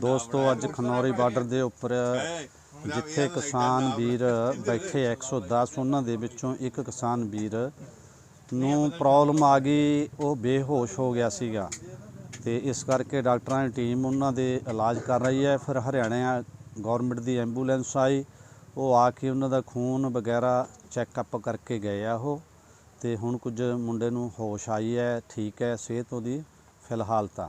ਦੋਸਤੋ ਅੱਜ ਖਨੌਰੀ ਬਾਰਡਰ ਦੇ ਉੱਪਰ ਜਿੱਥੇ ਕਿਸਾਨ ਵੀਰ ਬੈਠੇ 110 ਉਹਨਾਂ ਦੇ ਵਿੱਚੋਂ ਇੱਕ ਕਿਸਾਨ ਵੀਰ ਨੂੰ ਪ੍ਰੋਬਲਮ ਆ ਗਈ ਉਹ ਬੇਹੋਸ਼ ਹੋ ਗਿਆ ਸੀਗਾ। ਤੇ ਇਸ ਕਰਕੇ ਡਾਕਟਰਾਂ ਦੀ ਟੀਮ ਉਹਨਾਂ ਦੇ ਇਲਾਜ ਕਰ ਰਹੀ ਹੈ। ਫਿਰ ਹਰਿਆਣਾ ਗਵਰਨਮੈਂਟ ਦੀ ਐਂਬੂਲੈਂਸ ਆਈ ਉਹ ਆ ਕੇ ਉਹਨਾਂ ਦਾ ਖੂਨ ਵਗੈਰਾ ਚੈੱਕਅਪ ਕਰਕੇ ਗਏ ਆ ਉਹ। ਤੇ ਹੁਣ ਕੁਝ ਮੁੰਡੇ ਨੂੰ ਹੋਸ਼ ਆਈ ਹੈ ਠੀਕ ਹੈ ਸਿਹਤ ਉਹਦੀ ਫਿਲਹਾਲ ਤਾਂ।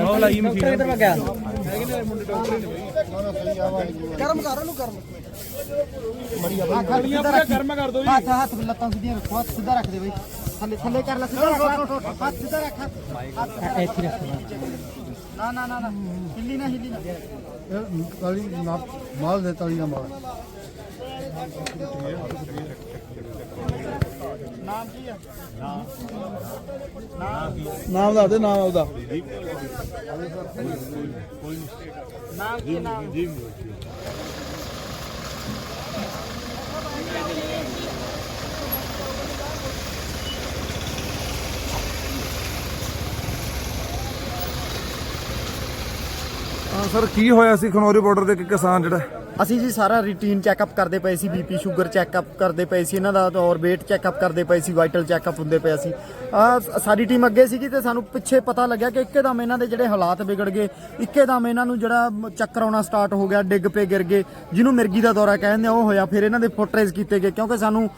ਉਹ ਲਾਈ ਮਸ਼ੀਨ ਹੱਥ ਹੱਥ ਲੱਤਾਂ ਸਿੱਧੀਆਂ ਰੱਖੋ ਹੱਥ ਸਿੱਧਾ ਰੱਖ ਦੇ ਬਈ ਥੱਲੇ ਥੱਲੇ ਕਰ ਲੈ ਸਿੱਧਾ ਰੱਖ ਹੱਥ ਸਿੱਧਾ ਰੱਖ ਹੱਥ ਇੱਥੇ ਰੱਖ ਨਾ ਨਾ ਨਾ ਨਾ ਹਿੱਲੀ ਨਾ ਹਿੱਲੀ ਨਾ ਤਾਲੀ ਨਾ ਮਾਲ ਦੇ ਤਾਲੀ ਨਾ ਮਾਲ। ਨਾਮ ਕੀ ਆ? ਨਾਮ ਦੱਸ ਦੇ ਨਾਮ ਉਹਦਾ ਨਾਮ ਕੀ ਨਾਮ ਸਰ ਕੀ ਹੋਇਆ ਸੀ ਖਨੌਰੀ ਬਾਰਡਰ ਦੇ ਇੱਕ ਕਿਸਾਨ ਜਿਹੜਾ? ਅਸੀਂ ਜੀ ਸਾਰਾ ਰੂਟੀਨ ਚੈੱਕਅਪ ਕਰਦੇ ਪਏ ਸੀ ਬੀਪੀ ਸ਼ੂਗਰ ਚੈੱਕਅਪ ਕਰਦੇ ਪਏ ਸੀ, ਇਹਨਾਂ ਦਾ ਔਰ weight ਚੈੱਕਅਪ ਕਰਦੇ ਪਏ ਸੀ ਵਾਈਟਲ ਚੈੱਕਅਪ ਹੁੰਦੇ ਪਏ ਸੀ। ਆ ਸਾਡੀ ਟੀਮ ਅੱਗੇ ਸੀਗੀ ਤੇ ਸਾਨੂੰ ਪਿੱਛੇ ਪਤਾ ਲੱਗਿਆ ਕਿ ਇੱਕਦਮ ਇਹਨਾਂ ਦੇ ਜਿਹੜੇ ਹਾਲਾਤ ਵਿਗੜ ਗਏ। ਇੱਕਦਮ ਇਹਨਾਂ ਨੂੰ ਜਿਹੜਾ ਮ- ਚੱਕਰ ਆਉਣਾ ਸਟਾਰਟ ਹੋ ਗਿਆ, ਡਿੱਗ ਪਏ, ਗਿਰ ਗਏ। ਜਿਹਨੂੰ ਮਿਰਗੀ ਦਾ ਦੌਰਾ ਕਹਿੰਦੇ ਆ, ਉਹ ਹੋਇਆ। ਫਿਰ ਇਹਨਾਂ ਦੇ ਫੁੱਟਰੇਜ਼ ਕੀਤੇ ਗਏ, ਕਿਉਂਕਿ ਸਾਨੂੰ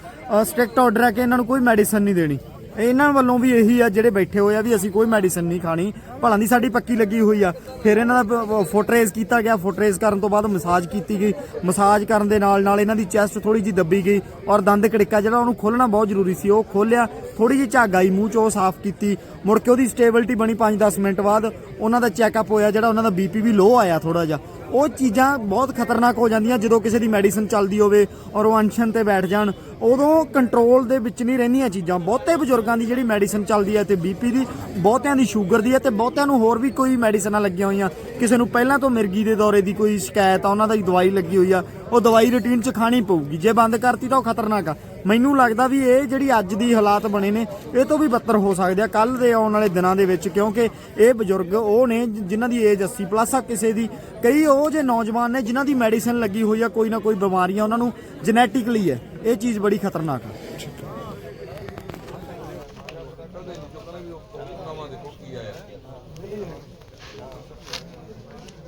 ਸਟ੍ਰਿਕਟ ਆਰਡਰ ਹੈ ਕਿ ਇਹਨਾਂ ਨੂੰ ਕੋਈ ਮੈਡੀਸਨ ਨਹੀਂ ਦੇਣੀ। ਇਹਨਾਂ ਵੱਲੋਂ ਵੀ ਇਹੀ ਆ, ਜਿਹੜੇ ਬੈਠੇ ਹੋਏ ਆ ਵੀ ਅਸੀਂ ਕੋਈ ਮੈਡੀਸਨ ਨਹੀਂ ਖਾਣੀ। ਭਲਾਂ ਦੀ ਸਾਡੀ ਪੱਕੀ ਲੱਗੀ ਹੋਈ ਆ। ਫਿਰ ਇਹਨਾਂ ਦਾ ਫੁੱਟਰੇਜ਼ ਕੀਤਾ ਗਿਆ। ਫੁੱਟਰੇਜ਼ ਕਰਨ ਤੋਂ ਬਾਅਦ ਮਸਾਜ ਕੀਤੀ ਗਈ। ਮਸਾਜ ਕਰਨ ਦੇ ਨਾਲ ਨਾਲ ਇਹਨਾਂ ਦੀ ਚੈਸਟ ਥੋੜੀ ਜੀ ਦੱਬੀ ਗਈ ਔਰ ਦੰਦ ਕੜਿੱਕਾ ਜਿਹੜਾ ਉਹਨੂੰ ਖੋਲਣਾ ਬਹੁਤ ਜ਼ਰੂਰੀ ਸੀ, ਉਹ ਖੋਲਿਆ ਥੋੜੀ ਜੀ ਝੱਗ ਆਈ, ਮੂੰਹ 'ਚੋਂ ਉਹ ਸਾਫ਼ ਕੀਤੀ। ਮੁੜ ਕੇ ਉਹਦੀ ਸਟੇਬਿਲਿਟੀ ਬਣੀ 5-10 ਮਿੰਟ ਬਾਅਦ। ਉਹਨਾਂ ਦਾ ਚੈੱਕਅਪ ਹੋਇਆ, ਜਿਹੜਾ ਉਹਨਾਂ ਦਾ ਬੀਪੀ ਵੀ ਲੋ ਆਇਆ ਥੋੜਾ ਜਿਹਾ। ਉਹ ਚੀਜ਼ਾਂ ਬਹੁਤ ਖਤਰਨਾਕ ਹੋ ਜਾਂਦੀਆਂ ਜਦੋਂ ਕਿਸੇ ਦੀ ਮੈਡੀਸਨ ਚੱਲਦੀ ਹੋਵੇ ਔਰ ਉਹ ਅਨਸ਼ਨ ਤੇ ਬੈਠ ਜਾਣ। ਉਦੋਂ ਕੰਟਰੋਲ ਦੇ ਵਿੱਚ ਨਹੀਂ ਰਹਿੰਦੀਆਂ ਚੀਜ਼ਾਂ। ਬਹੁਤੇ ਬਜ਼ੁਰਗਾਂ ਦੀ ਜਿਹੜੀ ਮੈਡੀਸਨ ਚੱਲਦੀ ਹੈ ਤੇ ਬੀਪੀ ਦੀ, ਬਹੁਤਿਆਂ ਦੀ ਸ਼ੂਗਰ ਦੀ ਹੈ ਤੇ ਬਹੁਤਿਆਂ ਨੂੰ ਹੋਰ ਵੀ ਕੋਈ ਮੈਡੀਸਨਾਂ ਲੱਗੀਆਂ ਹੋਈਆਂ। ਕਿਸੇ ਨੂੰ ਪਹਿਲਾਂ ਤੋਂ ਮਿਰਗੀ ਦੇ ਦੌਰੇ ਦੀ ਕੋਈ ਸ਼ਿਕਾਇਤ ਆ, ਉਹਨਾਂ ਦੀ ਦਵਾਈ ਲੱਗੀ ਹੋਈ ਆ, ਉਹ ਦਵਾਈ ਰੂਟੀਨ 'ਚ ਖਾਣੀ ਪਊਗੀ। ਜੇ ਬੰਦ ਕਰਤੀ ਤਾਂ ਉਹ ਖਤਰਨਾਕ ਆ। ਮੈਨੂੰ ਲੱਗਦਾ ਵੀ ਇਹ ਜਿਹੜੀ ਅੱਜ ਦੀ ਹਾਲਾਤ ਬਣੇ ਨੇ, ਇਹ ਤੋਂ ਵੀ ਬੱਤਰ ਹੋ ਸਕਦੇ ਆ ਕੱਲ ਦੇ ਆਉਣ ਵਾਲੇ ਦਿਨਾਂ ਦੇ ਵਿੱਚ, ਕਿਉਂਕਿ ਇਹ ਬਜ਼ੁਰਗ ਉਹ ਨੇ ਜਿ- ਜਿਨ੍ਹਾਂ ਦੀ ਏਜ 80 ਪਲੱਸ ਆ ਕਿਸੇ ਦੀ, ਕਈ ਉਹ ਜੇ ਨੌਜਵਾਨ ਨੇ ਜਿਨ੍ਹਾਂ ਦੀ ਮੈਡੀਸਨ ਲੱਗੀ ਹੋਈ ਆ, ਕੋਈ ਨਾ ਕੋਈ ਬਿਮਾਰੀਆਂ ਉਹਨਾਂ ਨੂੰ ਜੈਨੇਟਿਕਲੀ ਹੈ। ਇਹ ਚੀਜ਼ ਬੜੀ ਖਤਰਨਾਕ ਆ।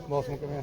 ਮੌਸਮ ਕਿਵੇਂ ਆ?